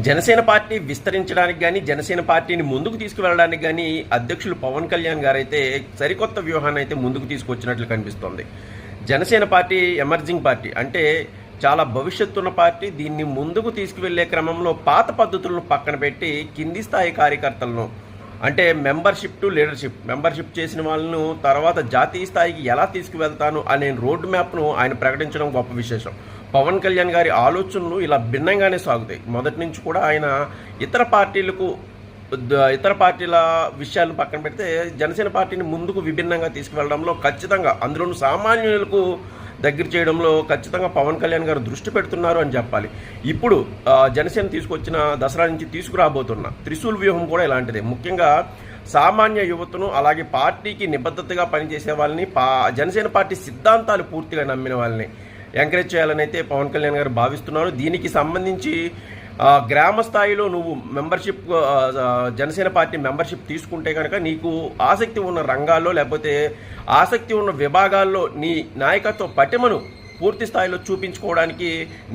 Janasena party విస్తరించడానికి కానీ జనసేన పార్టీని ముందుకు తీసుకువెళ్ళడానికి కానీ అధ్యక్షులు పవన్ కళ్యాణ్ గారు అయితే సరికొత్త వ్యూహాన్ని అయితే ముందుకు తీసుకొచ్చినట్లు కనిపిస్తోంది. జనసేన పార్టీ ఎమర్జింగ్ పార్టీ అంటే చాలా భవిష్యత్తున్న పార్టీ దీన్ని ముందుకు తీసుకువెళ్ళే క్రమంలో పాత పద్ధతులను పక్కన పెట్టి కింది స్థాయి కార్యకర్తలను అంటే మెంబర్షిప్ టు లీడర్షిప్ మెంబర్షిప్ చేసిన వాళ్ళను తర్వాత జాతీయ స్థాయికి ఎలా తీసుకువెళ్తాను అనే రోడ్ మ్యాప్ను ఆయన ప్రకటించడం గొప్ప విశేషం. పవన్ కళ్యాణ్ గారి ఆలోచనలు ఇలా భిన్నంగానే సాగుతాయి. మొదటి నుంచి కూడా ఆయన ఇతర పార్టీలకు ఇతర పార్టీల విషయాలను పక్కన పెడితే జనసేన పార్టీని ముందుకు విభిన్నంగా తీసుకువెళ్ళడంలో ఖచ్చితంగా అందులోనూ సామాన్యులకు దగ్గర చేయడంలో ఖచ్చితంగా పవన్ కళ్యాణ్ గారు దృష్టి పెడుతున్నారు అని చెప్పాలి. ఇప్పుడు జనసేన తీసుకొచ్చిన దసరా నుంచి తీసుకురాబోతున్న త్రిశూల్ వ్యూహం కూడా ఇలాంటిదే. ముఖ్యంగా సామాన్య యువతను అలాగే పార్టీకి నిబద్ధతగా పనిచేసే వాళ్ళని పా జనసేన పార్టీ సిద్ధాంతాలు పూర్తిగా నమ్మిన వాళ్ళని ఎంకరేజ్ చేయాలని అయితే పవన్ కళ్యాణ్ గారు భావిస్తున్నారు. దీనికి సంబంధించి గ్రామ స్థాయిలో నువ్వు మెంబర్షిప్ జనసేన పార్టీ మెంబర్షిప్ తీసుకుంటే కనుక నీకు ఆసక్తి ఉన్న రంగాల్లో లేకపోతే ఆసక్తి ఉన్న విభాగాల్లో నీ నాయకత్వ పటిమను పూర్తి స్థాయిలో చూపించుకోవడానికి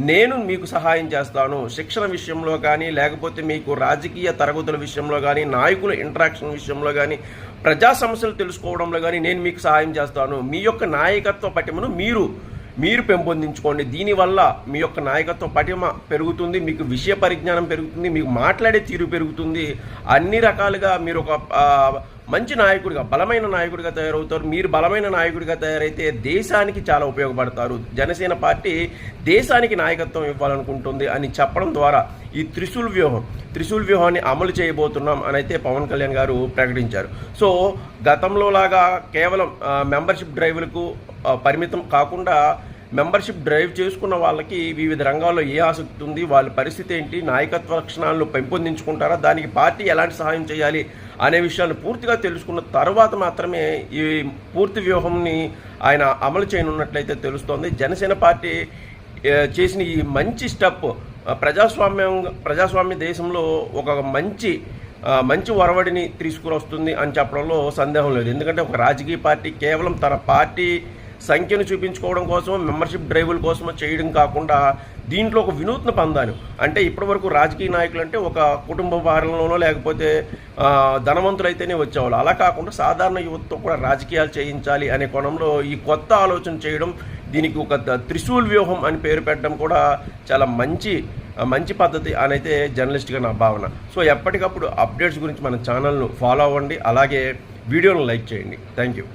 నేను మీకు సహాయం చేస్తాను. శిక్షణ విషయంలో కానీ లేకపోతే మీకు రాజకీయ తరగతుల విషయంలో కానీ నాయకుల ఇంటరాక్షన్ విషయంలో కానీ ప్రజా సమస్యలు తెలుసుకోవడంలో కానీ నేను మీకు సహాయం చేస్తాను. మీ యొక్క నాయకత్వ పటిమను మీరు మీరు పెంపొందించుకోండి. దీనివల్ల మీ యొక్క నాయకత్వ పటిమ పెరుగుతుంది మీకు విషయ పరిజ్ఞానం పెరుగుతుంది మీకు మాట్లాడే తీరు పెరుగుతుంది. అన్ని రకాలుగా మీరు ఒక మంచి నాయకుడిగా బలమైన నాయకుడిగా తయారవుతారు. మీరు బలమైన నాయకుడిగా తయారైతే దేశానికి చాలా ఉపయోగపడతారు. జనసేన పార్టీ దేశానికి నాయకత్వం ఇవ్వాలనుకుంటుంది అని చెప్పడం ద్వారా ఈ త్రిశూల్ వ్యూహం త్రిశూల్ వ్యూహాన్ని అమలు చేయబోతున్నాం అని అయితే పవన్ కళ్యాణ్ గారు ప్రకటించారు. సో గతంలో లాగా కేవలం మెంబర్షిప్ డ్రైవ్లకు పరిమితం కాకుండా మెంబర్షిప్ డ్రైవ్ చేసుకున్న వాళ్ళకి వివిధ రంగాల్లో ఏ ఆసక్తి ఉంది వాళ్ళ పరిస్థితి ఏంటి నాయకత్వ లక్షణాలను పెంపొందించుకుంటారా దానికి పార్టీ ఎలాంటి సహాయం చేయాలి అనే విషయాన్ని పూర్తిగా తెలుసుకున్న తర్వాత మాత్రమే ఈ పూర్తి వ్యూహంని ఆయన అమలు చేయనున్నట్లయితే తెలుస్తోంది. జనసేన పార్టీ చేసిన ఈ మంచి స్టెప్ ప్రజాస్వామ్యం ప్రజాస్వామ్య దేశంలో ఒక మంచి మంచి ఒరవడిని తీసుకురొస్తుంది అని చెప్పడంలో సందేహం లేదు. ఎందుకంటే ఒక రాజకీయ పార్టీ కేవలం తన పార్టీ సంఖ్యను చూపించుకోవడం కోసం మెంబర్షిప్ డ్రైవుల కోసం చేయడం కాకుండా దీంట్లో ఒక వినూత్న పందాను అంటే ఇప్పటివరకు రాజకీయ నాయకులు అంటే ఒక కుటుంబ భారంలోనో లేకపోతే ధనవంతులు అయితేనే వచ్చేవాళ్ళు. అలా కాకుండా సాధారణ యువతతో కూడా రాజకీయాలు చేయించాలి అనే కోణంలో ఈ కొత్త ఆలోచన చేయడం దీనికి ఒక త్రిశూల్ వ్యూహం అని పేరు పెట్టడం కూడా చాలా మంచి మంచి పద్ధతి అని అయితే జర్నలిస్ట్గా నా భావన. సో ఎప్పటికప్పుడు అప్డేట్స్ గురించి మన ఛానల్ను ఫాలో అవ్వండి. అలాగే వీడియోను లైక్ చేయండి. Thank you